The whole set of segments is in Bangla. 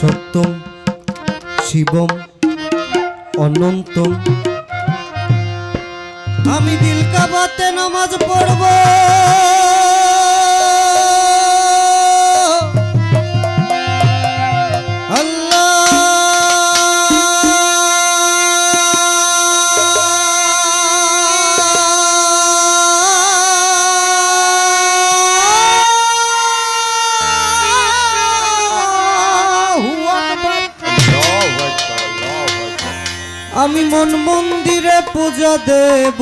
সত্যম শিবম অনন্তম। আমি দিল কাবাতে নামাজ পড়ব। আমি মন মন্দিরে পূজা দেব।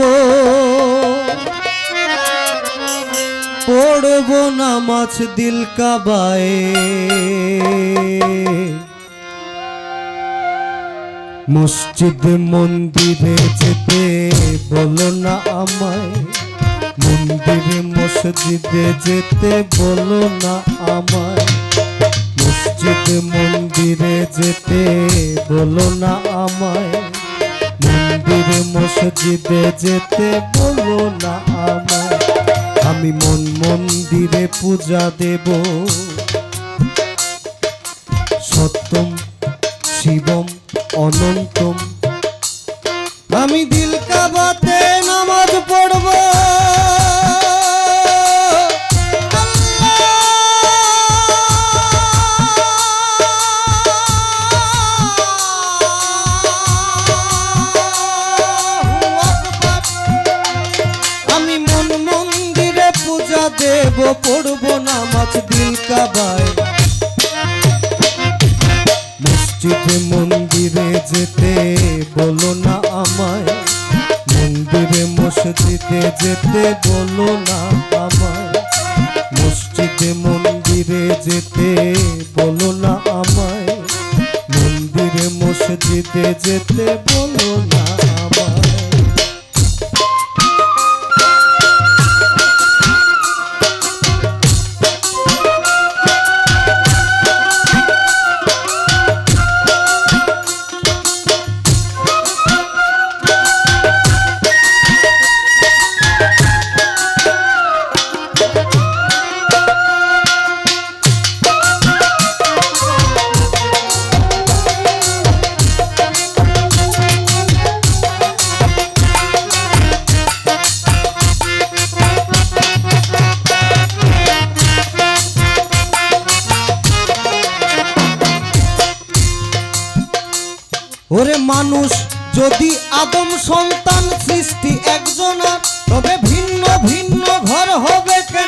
পড়ব নামাজ দিল কাবায়ে। মসজিদ মন্দিরে যেতে বলো না আমায়। মন্দিরে মসজিদে যেতে বলো না আমায়। মসজিদ মন্দিরে যেতে বলো না আমায়। মন্দিরে মসজিদে যেতে বলো না আমার আমি মন মন্দিরে পূজা দেব। সত্যম, শিবম, অনন্তম। আমি পড়ব নামাজ দিল কাবায়। মন্দিরে যেতে বলো না আমায়। মন্দিরে মসজিদে যেতে বলো না আমায়। মসজিদে মন্দিরে যেতে বলো না আমায়। মন্দিরে মসজিদে যেতে বলো না মানুষ যদি আদম সন্তান সৃষ্টি একজনার তবে ভিন্ন ভিন্ন ঘর হবে কেন?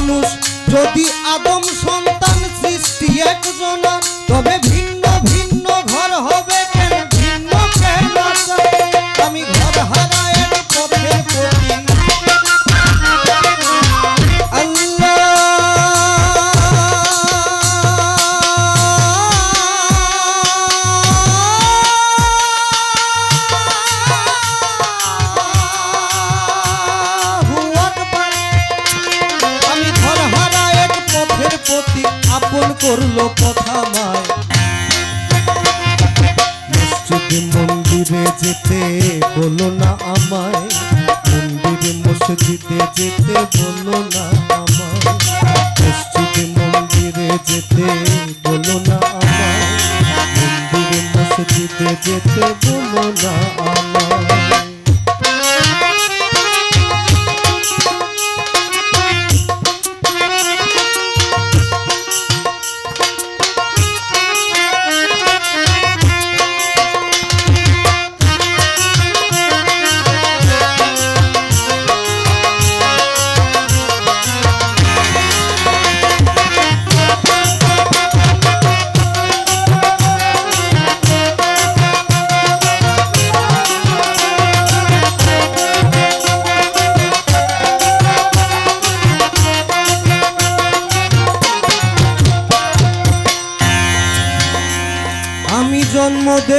মানুষ। যদি আদম সন্তান সৃষ্টি একজন তবে ভিন্ন প্রতি আপন করল কথা মায় মন্দিরে যেতে বলো না আমায়। মন্দিরে মসজিদে যেতে বলো না আমায়। মন্দিরে যেতে বলো না আমায়। মন্দিরে মসজিদে যেতে বলো না আমায়।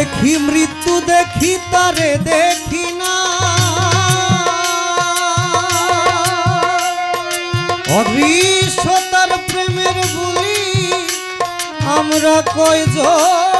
দেখি মৃত্যু দেখি তারে দেখি না। অদৃশ্য তার প্রেমের বলি আমরা কয়জন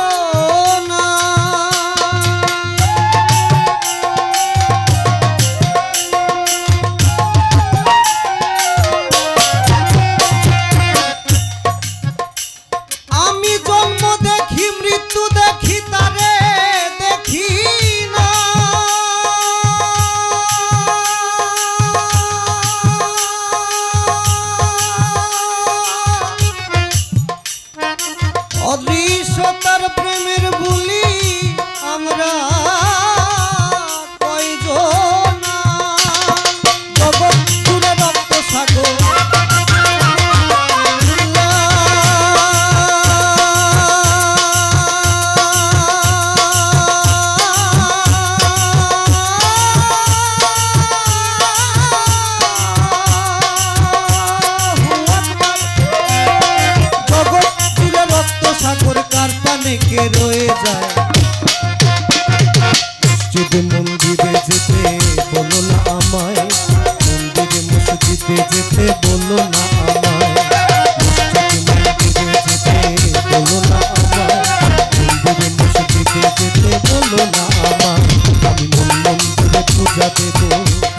যেতে বলো না আমায়। যেতে বলো না আমি মন মন করে পূজা দেবো।